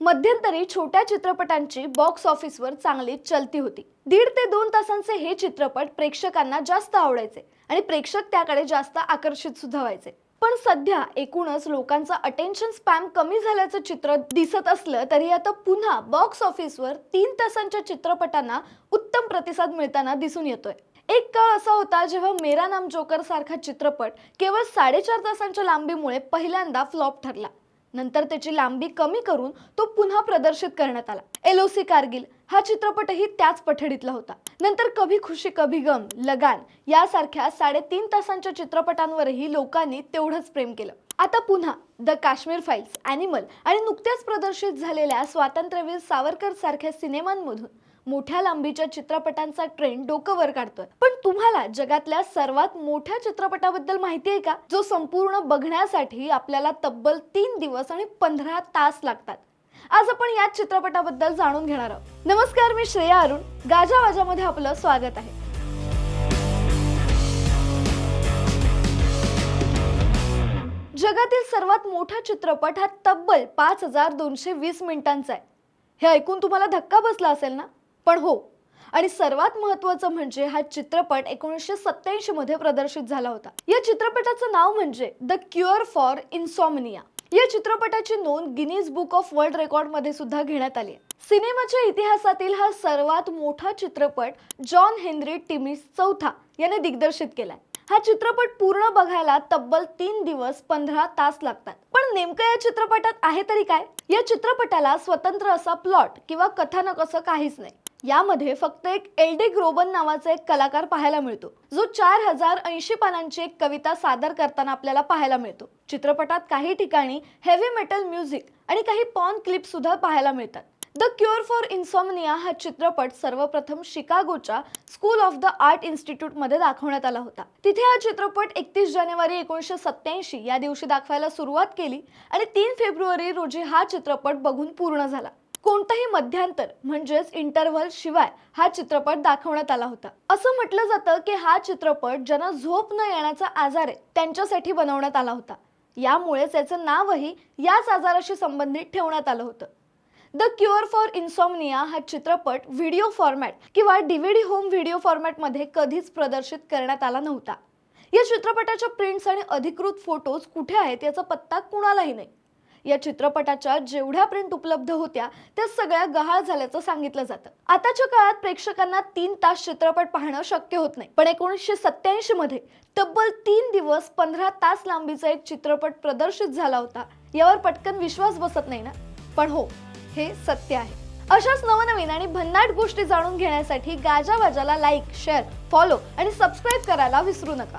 मध्यंतरी छोट्या चित्रपटांची बॉक्स ऑफिसवर चांगली चलती होती. दीड ते दोन तासांचे हे चित्रपट प्रेक्षकांना जास्त आवडायचे आणि प्रेक्षक त्याकडे जास्त आकर्षित सुद्धा व्हायचे. पण सध्या एकूणच लोकांचं अटेन्शन स्पॅम कमी झाल्याचं चित्र दिसत असलं तरी आता पुन्हा बॉक्स ऑफिसवर तीन तासांच्या चित्रपटांना उत्तम प्रतिसाद मिळताना दिसून येतोय. एक काळ असा होता जेव्हा मेरा नाम जोकर सारखा चित्रपट केवळ साडेचार तासांच्या लांबीमुळे पहिल्यांदा फ्लॉप ठरला. नंतर त्याची लांबी कमी करून तो पुन्हा प्रदर्शित करण्यात आला. एलओसी कारगिल हा चित्रपटही त्याच पठडीतला होता. नंतर कभी खुशी कभी गम लगान यासारख्या साडेतीन तासांच्या चित्रपटांवरही लोकांनी तेवढंच प्रेम केलं. आता पुन्हा द काश्मीर फाईल्स ॲनिमल आणि नुकत्याच प्रदर्शित झालेल्या स्वातंत्र्यवीर सावरकर सारख्या सिनेमांमधून मोठ्या लांबीच्या चित्रपटांचा ट्रेंड डोकं वर काढतोय. पण तुम्हाला जगातल्या सर्वात मोठ्या चित्रपटाबद्दल माहिती आहे का? जो संपूर्ण बघण्यासाठी आपल्याला तब्बल तीन दिवस आणि पंधरा तास लागतात. आज आपण याच चित्रपटाबद्दल जाणून घेणार आहोत. नमस्कार मी श्रेया अरुण. गाजा वाजामध्ये आपलं स्वागत आहे. जगातील सर्वात मोठा चित्रपट हा तब्बल पाच हजार दोनशे वीस मिनिटांचा आहे. हे ऐकून तुम्हाला धक्का बसला असेल ना? पण हो. आणि सर्वात महत्वाचं म्हणजे हा चित्रपट एकोणीसशे सत्याऐंशी मध्ये प्रदर्शित झाला होता. या चित्रपटाचं नाव म्हणजे द क्युअर फॉर इन्सॉमनिया या चित्रपटाची नोंद गिनीज बुक ऑफ वर्ल्ड रेकॉर्डमध्ये सुद्धा घेण्यात आली आहे. सिनेमाच्या इतिहासातील हा सर्वात मोठा चित्रपट जॉन हेनरी टिमिस चौथा याने दिग्दर्शित केलाय. हा चित्रपट पूर्ण बघायला तब्बल तीन दिवस पंधरा तास लागतात. पण नेमकं या चित्रपटात आहे तरी काय? या चित्रपटाला स्वतंत्र असा प्लॉट किंवा कथानक असं काहीच नाही. यामध्ये फक्त एक एल्डे ग्रोबन नावाचा एक कलाकार पाहायला मिळतो. जो चार हजार ऐंशी पानांची एक कविता सादर करताना आपल्याला पाहायला मिळतो. चित्रपटात काही ठिकाणी हेवी मेटल म्युझिक आणि काही पॉन क्लिप सुद्धा पाहायला मिळतात. द क्युअर फॉर इन्सॉमनिया हा चित्रपट सर्वप्रथम शिकागोच्या स्कूल ऑफ द आर्ट इन्स्टिट्यूटमध्ये दाखवण्यात आला होता. तिथे हा चित्रपट एकतीस जानेवारी एकोणीसशे सत्याऐंशी या दिवशी दाखवायला सुरुवात केली आणि तीन फेब्रुवारी रोजी हा चित्रपट बघून पूर्ण झाला. कोणतंही मध्यांतर म्हणजेच इंटरव्हल शिवाय हा चित्रपट दाखवण्यात आला होता. असं म्हटलं जातं की हा चित्रपट ज्यांना झोप न येण्याचा आजार आहे त्यांच्यासाठी बनवण्यात आला होता. यामुळेच याचं नावही याच आजाराशी संबंधित ठेवण्यात आलं होतं. द क्युअर फॉर इन्सॉमनिया हा चित्रपट व्हिडिओ फॉर्मॅट किंवा डीव्हीडी होम व्हिडिओ फॉर्मॅटमध्ये कधीच प्रदर्शित करण्यात आला नव्हता. या चित्रपटाच्या प्रिंट्स आणि अधिकृत फोटोज कुठे आहेत याचा पत्ता कुणालाही नाही. या चित्रपटाच्या जेवढ्या प्रिंट उपलब्ध होत्या त्या सगळ्या गहाळ झाल्याचं सांगितलं जातं. आताच्या काळात प्रेक्षकांना तीन तास चित्रपट पाहणं शक्य होत नाही. पण एकोणीसशे सत्याऐंशी मध्ये तब्बल तीन दिवस पंधरा तास लांबीचा एक चित्रपट प्रदर्शित झाला होता. यावर पटकन विश्वास बसत नाही ना? पण हो हे सत्य आहे. अशाच नवनवीन आणि भन्नाट गोष्टी जाणून घेण्यासाठी गाजावाजाला लाईक शेअर फॉलो आणि सबस्क्राईब करायला विसरू नका.